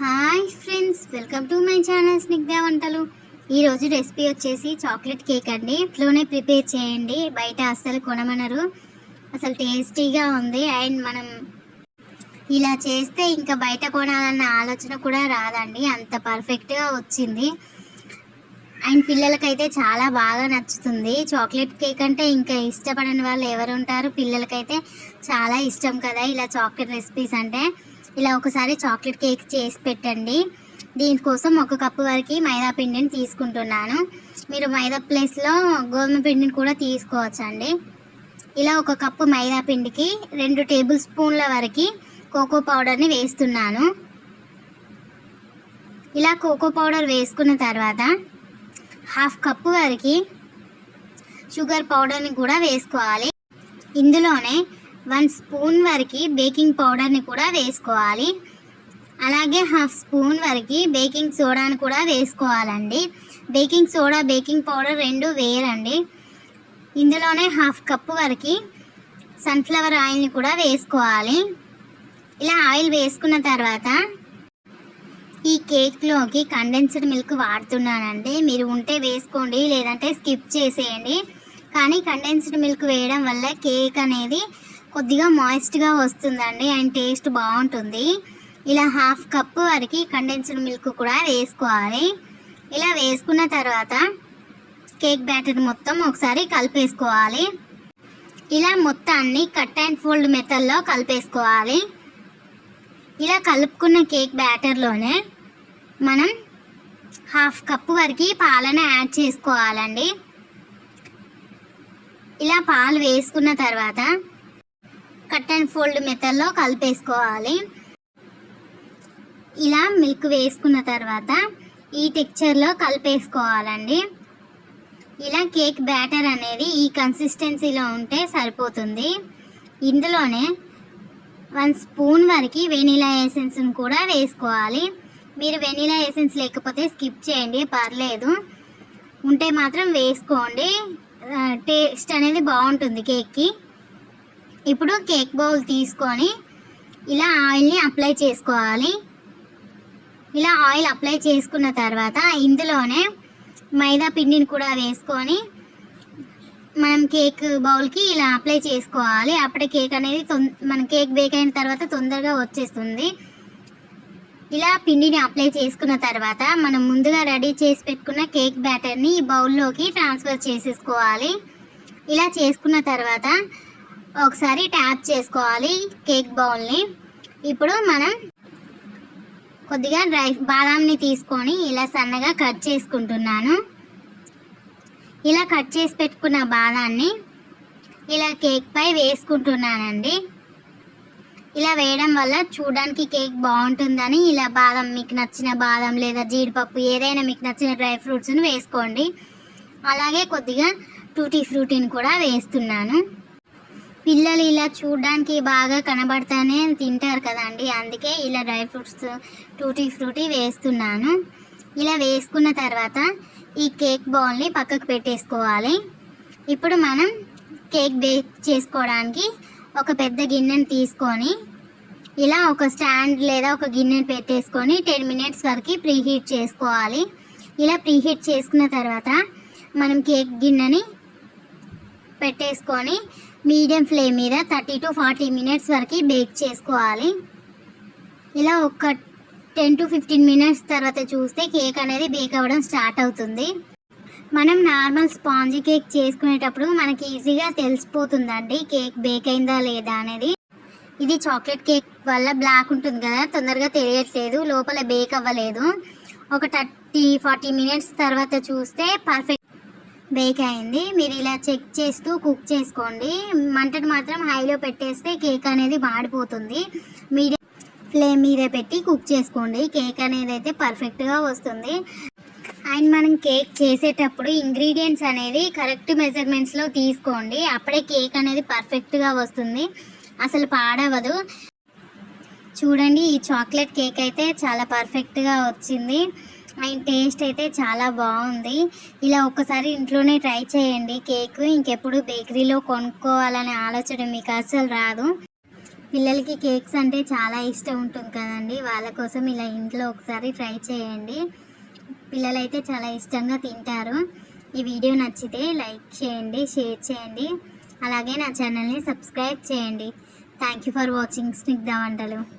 Hi friends welcome to my channel Snigdha వంటలు. ఈరోజు recipe వచ్చేసి చాక్లెట్ కేక్ అండి. ఇంట్లోనే ప్రిపేర్ చేయండి బయట అస్సలు కొనమనరు. అసలు టేస్టీగా ఉంది అండ్ మనం ఇలా చేస్తే ఇంకా బయట కొనాలన్న ఆలోచన కూడా రాదండి. అంత పర్ఫెక్ట్గా వచ్చింది. అండ్ పిల్లలకైతే చాలా బాగా నచ్చుతుంది. చాక్లెట్ కేక్ అంటే ఇంకా ఇష్టపడని వాళ్ళు ఎవరు ఉంటారు పిల్లలకైతే చాలా ఇష్టం కదా ఇలా చాక్లెట్ రెసిపీస్ అంటే. ఇలా ఒకసారి చాక్లెట్ కేక్ చేసి పెట్టండి. దీనికోసం ఒక కప్పు వరకు మైదా పిండిని తీసుకుంటున్నాను. మీరు మైదా ప్లేస్లో గోధుమ పిండిని కూడా తీసుకోవచ్చండి. ఇలా ఒక కప్పు మైదా పిండికి రెండు టేబుల్ స్పూన్ల వరకు కోకో పౌడర్ని వేస్తున్నాను. ఇలా కోకో పౌడర్ వేసుకున్న తర్వాత హాఫ్ కప్పు వరకు షుగర్ పౌడర్ని కూడా వేసుకోవాలి. ఇందులోనే వన్ స్పూన్ వరకు బేకింగ్ పౌడర్ని కూడా వేసుకోవాలి. అలాగే హాఫ్ స్పూన్ వరకు బేకింగ్ సోడాని కూడా వేసుకోవాలండి. బేకింగ్ సోడా బేకింగ్ పౌడర్ రెండు వేరండి ఇందులోనే హాఫ్ కప్పు వరకు సన్ఫ్లవర్ ఆయిల్ని కూడా వేసుకోవాలి. ఇలా ఆయిల్ వేసుకున్న తర్వాత ఈ కేక్లోకి కండెన్స్డ్ మిల్క్ వాడుతున్నానండి. మీరు ఉంటే వేసుకోండి లేదంటే స్కిప్ చేసేయండి. కానీ కండెన్స్డ్ మిల్క్ వేయడం వల్ల కేక్ అనేది కొద్దిగా మాయిస్ట్గా వస్తుందండి అండ్ టేస్ట్ బాగుంటుంది. ఇలా హాఫ్ కప్ వరకు కండెన్స్డ్ మిల్క్ కూడా వేసుకోవాలి. ఇలా వేసుకున్న తర్వాత కేక్ బ్యాటర్ మొత్తం ఒకసారి కలిపేసుకోవాలి. ఇలా మొత్తాన్ని కట్ అండ్ ఫోల్డ్ మెథడ్లో కలిపేసుకోవాలి. ఇలా కలుపుకున్న కేక్ బ్యాటర్లోనే మనం హాఫ్ కప్పు వరకు పాలను యాడ్ చేసుకోవాలండి. ఇలా పాలు వేసుకున్న తర్వాత కట్ అండ్ ఫోల్డ్ మెథడ్లో కలిపేసుకోవాలి. ఇలా మిల్క్ వేసుకున్న తర్వాత ఈ టెక్చర్లో కలిపేసుకోవాలండి. ఇలా కేక్ బ్యాటర్ అనేది ఈ కన్సిస్టెన్సీలో ఉంటే సరిపోతుంది. ఇందులోనే వన్ స్పూన్ వరకు వెనీలా ఎసెన్స్ని కూడా వేసుకోవాలి. మీరు వెనీలా ఎసెన్స్ లేకపోతే స్కిప్ చేయండి పర్లేదు. ఉంటే మాత్రం వేసుకోండి. టేస్ట్ అనేది బాగుంటుంది కేక్కి. ఇప్పుడు కేక్ బౌల్ తీసుకొని ఇలా ఆయిల్ని అప్లై చేసుకోవాలి. ఇలా ఆయిల్ అప్లై చేసుకున్న తర్వాత ఇందులోనే మైదా పిండిని కూడా వేసుకొని మనం కేక్ బౌల్కి ఇలా అప్లై చేసుకోవాలి. అప్పుడే కేక్ అనేది తొం మన కేక్ బేక్ అయిన తర్వాత తొందరగా వచ్చేస్తుంది. ఇలా పిండిని అప్లై చేసుకున్న తర్వాత మనం ముందుగా రెడీ చేసి పెట్టుకున్న కేక్ బ్యాటర్ని ఈ బౌల్లోకి ట్రాన్స్ఫర్ చేసేసుకోవాలి. ఇలా చేసుకున్న తర్వాత ఒకసారి ట్యాప్ చేసుకోవాలి కేక్ బౌల్ని. ఇప్పుడు మనం కొద్దిగా డ్రై బాదాంని తీసుకొని ఇలా సన్నగా కట్ చేసుకుంటున్నాను. ఇలా కట్ చేసి పెట్టుకున్న బాదాన్ని ఇలా కేక్ పై వేసుకుంటున్నానండి. ఇలా వేయడం వల్ల చూడడానికి కేక్ బాగుంటుందని ఇలా బాదం మీకు నచ్చిన బాదం లేదా జీడిపప్పు ఏదైనా మీకు నచ్చిన డ్రై ఫ్రూట్స్ని వేసుకోండి. అలాగే కొద్దిగా టూటీ ఫ్రూటీని కూడా వేస్తున్నాను. పిల్లలు ఇలా చూడడానికి బాగా కనబడతానే తింటారు కదండి. అందుకే ఇలా డ్రై ఫ్రూట్స్ టూటీ ఫ్రూటీ వేస్తున్నాను. ఇలా వేసుకున్న తర్వాత ఈ కేక్ బౌల్ని పక్కకు పెట్టేసుకోవాలి. ఇప్పుడు మనం కేక్ బేక్ చేసుకోవడానికి ఒక పెద్ద గిన్నెను తీసుకొని ఇలా ఒక స్టాండ్ లేదా ఒక గిన్నెను పెట్టేసుకొని టెన్ మినిట్స్ వరకు ప్రీహీట్ చేసుకోవాలి. ఇలా ప్రీహీట్ చేసుకున్న తర్వాత మనం కేక్ గిన్నెని పెట్టేసుకొని మీడియం ఫ్లేమ్ మీద థర్టీ టు ఫార్టీ మినిట్స్ వరకు బేక్ చేసుకోవాలి. ఇలా ఒక టెన్ టు ఫిఫ్టీన్ మినిట్స్ తర్వాత చూస్తే కేక్ అనేది బేక్ అవ్వడం స్టార్ట్ అవుతుంది. మనం నార్మల్ స్పాంజీ కేక్ చేసుకునేటప్పుడు మనకి ఈజీగా తెలిసిపోతుందండి కేక్ బేక్ అయిందా లేదా అనేది. ఇది చాక్లెట్ కేక్ వల్ల బ్లాక్ ఉంటుంది కదా తొందరగా తెలియట్లేదు లోపల బేక్ అవ్వలేదు. ఒక థర్టీ ఫార్టీ మినిట్స్ తర్వాత చూస్తే పర్ఫెక్ట్ బేక్ అయింది. మీరు ఇలా చెక్ చేస్తూ కుక్ చేసుకోండి. మంటను మాత్రం హైలో పెట్టేస్తే కేక్ అనేది మాడిపోతుంది మీడియం ఫ్లేమ్ మీద పెట్టి కుక్ చేసుకోండి. కేక్ అనేది అయితే పర్ఫెక్ట్గా వస్తుంది. అండ్ మనం కేక్ చేసేటప్పుడు ఇంగ్రీడియంట్స్ అనేది కరెక్ట్ మెజర్మెంట్స్లో తీసుకోండి. అప్పుడే కేక్ అనేది పర్ఫెక్ట్గా వస్తుంది. అసలు పాడవదు. చూడండి ఈ చాక్లెట్ కేక్ అయితే చాలా పర్ఫెక్ట్గా వచ్చింది. అండ్ టేస్ట్ అయితే చాలా బాగుంది. ఇలా ఒక్కసారి ఇంట్లోనే ట్రై చేయండి. కేక్ ఇంకెప్పుడు బేకరీలో కొనుక్కోవాలనే ఆలోచన మీకు అస్సలు రాదు. పిల్లలకి కేక్స్ అంటే చాలా ఇష్టం ఉంటుంది కదండి. వాళ్ళ కోసం ఇలా ఇంట్లో ఒకసారి ట్రై చేయండి. పిల్లలైతే చాలా ఇష్టంగా తింటారు. ఈ వీడియో నచ్చితే లైక్ చేయండి షేర్ చేయండి. అలాగే నా ఛానల్ని సబ్స్క్రైబ్ చేయండి. Thank you for watching Snigdha వంటలు.